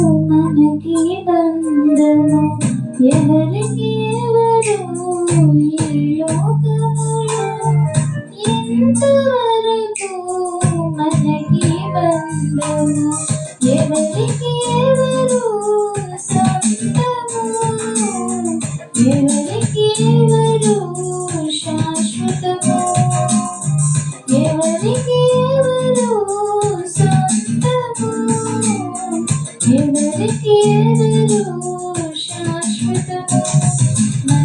మనకి బంధము. ఎవరికి ఎవరు ఎంతవరకు మనకి బంధము? ఎవరికి ఎవరు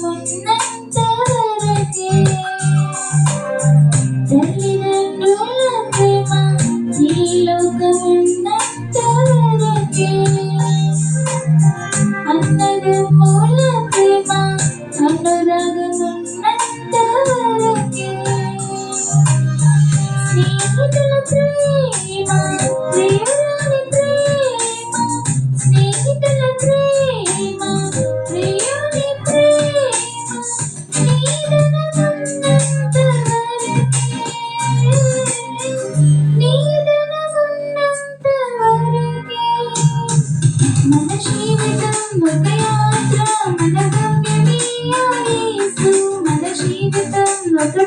not no.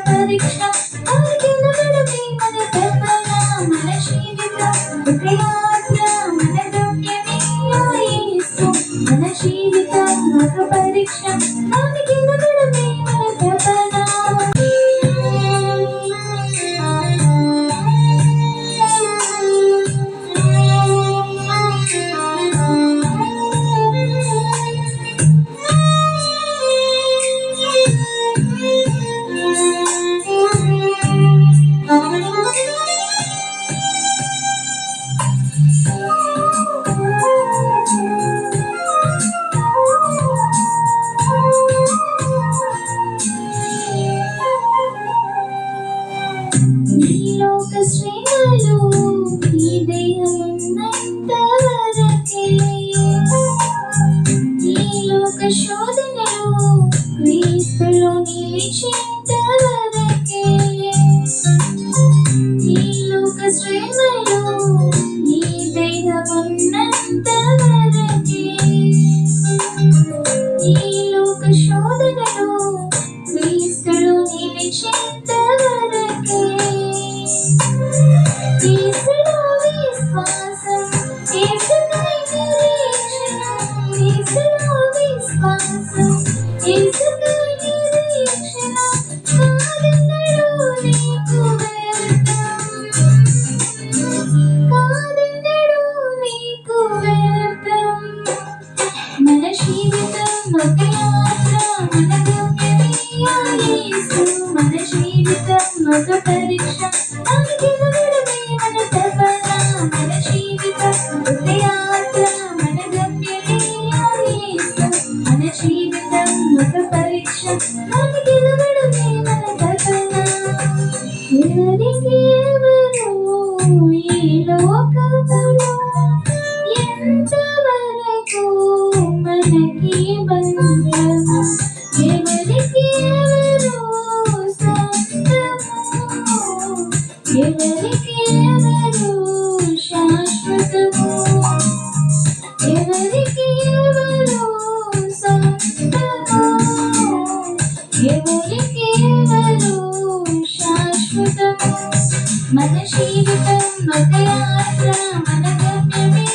పరీక్ష మన జీవితం ఒక 放肆。ఎవరికి ఎవరు శాశ్వతము? ఎవరికి మన జీవితం ఒక యాత్ర మన గమ్యమే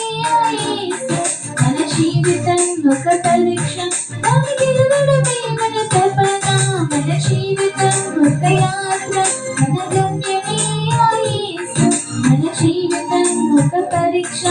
మన జీవితం ఒక పరీక్ష దాని గెలవడమే మన తపన మన జీవితం ఒక యాత్ర మన గమ్యమే మన జీవితం ఒక పరీక్ష.